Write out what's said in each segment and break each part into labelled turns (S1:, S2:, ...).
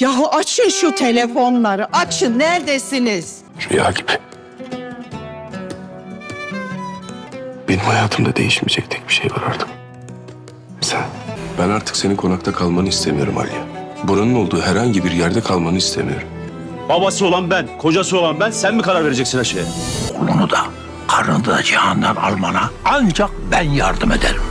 S1: Yahu açın şu telefonları. Açın. Neredesiniz?
S2: Rüya gibi. Benim hayatımda değişmeyecek tek bir şey var artık. Sen. Ben artık senin konakta kalmanı istemiyorum Aliye. Buranın olduğu herhangi bir yerde kalmanı istemiyorum.
S3: Babası olan ben, kocası olan ben. Sen mi karar vereceksin her şeye?
S4: Oğlunu da karnını da cihandan almana ancak ben yardım ederim.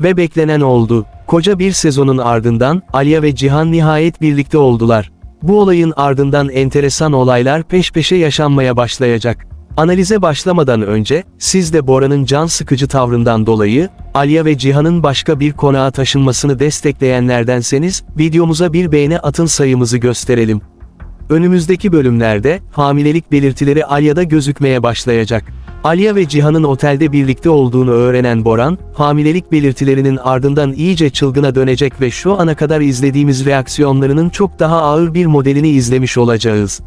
S5: Ve beklenen oldu. Koca bir sezonun ardından Alya ve Cihan nihayet birlikte oldular. Bu olayın ardından enteresan olaylar peş peşe yaşanmaya başlayacak. Analize başlamadan önce, siz de Bora'nın can sıkıcı tavrından dolayı, Alya ve Cihan'ın başka bir konağa taşınmasını destekleyenlerdenseniz, videomuza bir beğeni atın sayımızı gösterelim. Önümüzdeki bölümlerde, hamilelik belirtileri Alya'da gözükmeye başlayacak. Alya ve Cihan'ın otelde birlikte olduğunu öğrenen Boran, hamilelik belirtilerinin ardından iyice çılgına dönecek ve şu ana kadar izlediğimiz reaksiyonlarının çok daha ağır bir modelini izlemiş olacağız.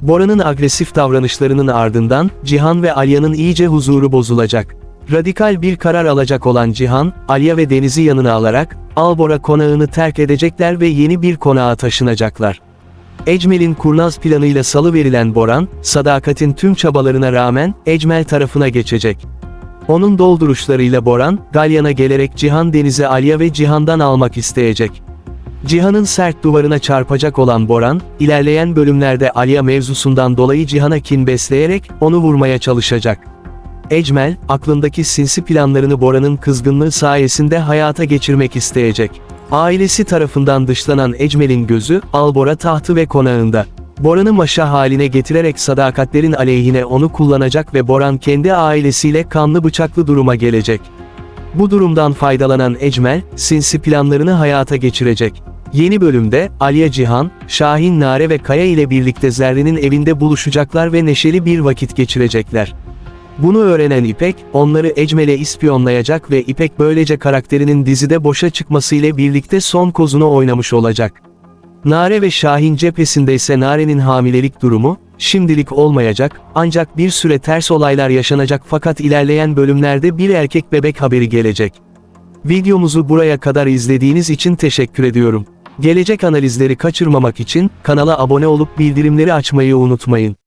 S5: Bora'nın agresif davranışlarının ardından, Cihan ve Alya'nın iyice huzuru bozulacak. Radikal bir karar alacak olan Cihan, Alya ve Deniz'i yanına alarak, Albora konağını terk edecekler ve yeni bir konağa taşınacaklar. Ecmel'in kurnaz planıyla salı verilen Boran, sadakatin tüm çabalarına rağmen, Ecmel tarafına geçecek. Onun dolduruşlarıyla Boran, Galyan'a gelerek Cihan Deniz'i Alya ve Cihan'dan almak isteyecek. Cihan'ın sert duvarına çarpacak olan Boran, ilerleyen bölümlerde Alya mevzusundan dolayı Cihan'a kin besleyerek, onu vurmaya çalışacak. Ecmel, aklındaki sinsi planlarını Bora'nın kızgınlığı sayesinde hayata geçirmek isteyecek. Ailesi tarafından dışlanan Ecmel'in gözü, Albora tahtı ve konağında. Boran'ı maşa haline getirerek sadakatlerin aleyhine onu kullanacak ve Boran kendi ailesiyle kanlı bıçaklı duruma gelecek. Bu durumdan faydalanan Ecmel, sinsi planlarını hayata geçirecek. Yeni bölümde, Aliye Cihan, Şahin Nare ve Kaya ile birlikte Zerrin'in evinde buluşacaklar ve neşeli bir vakit geçirecekler. Bunu öğrenen İpek, onları Ecmel'e ispiyonlayacak ve İpek böylece karakterinin dizide boşa çıkmasıyla birlikte son kozunu oynamış olacak. Nare ve Şahin cephesinde ise Nare'nin hamilelik durumu, şimdilik olmayacak, ancak bir süre ters olaylar yaşanacak fakat ilerleyen bölümlerde bir erkek bebek haberi gelecek. Videomuzu buraya kadar izlediğiniz için teşekkür ediyorum. Gelecek analizleri kaçırmamak için, kanala abone olup bildirimleri açmayı unutmayın.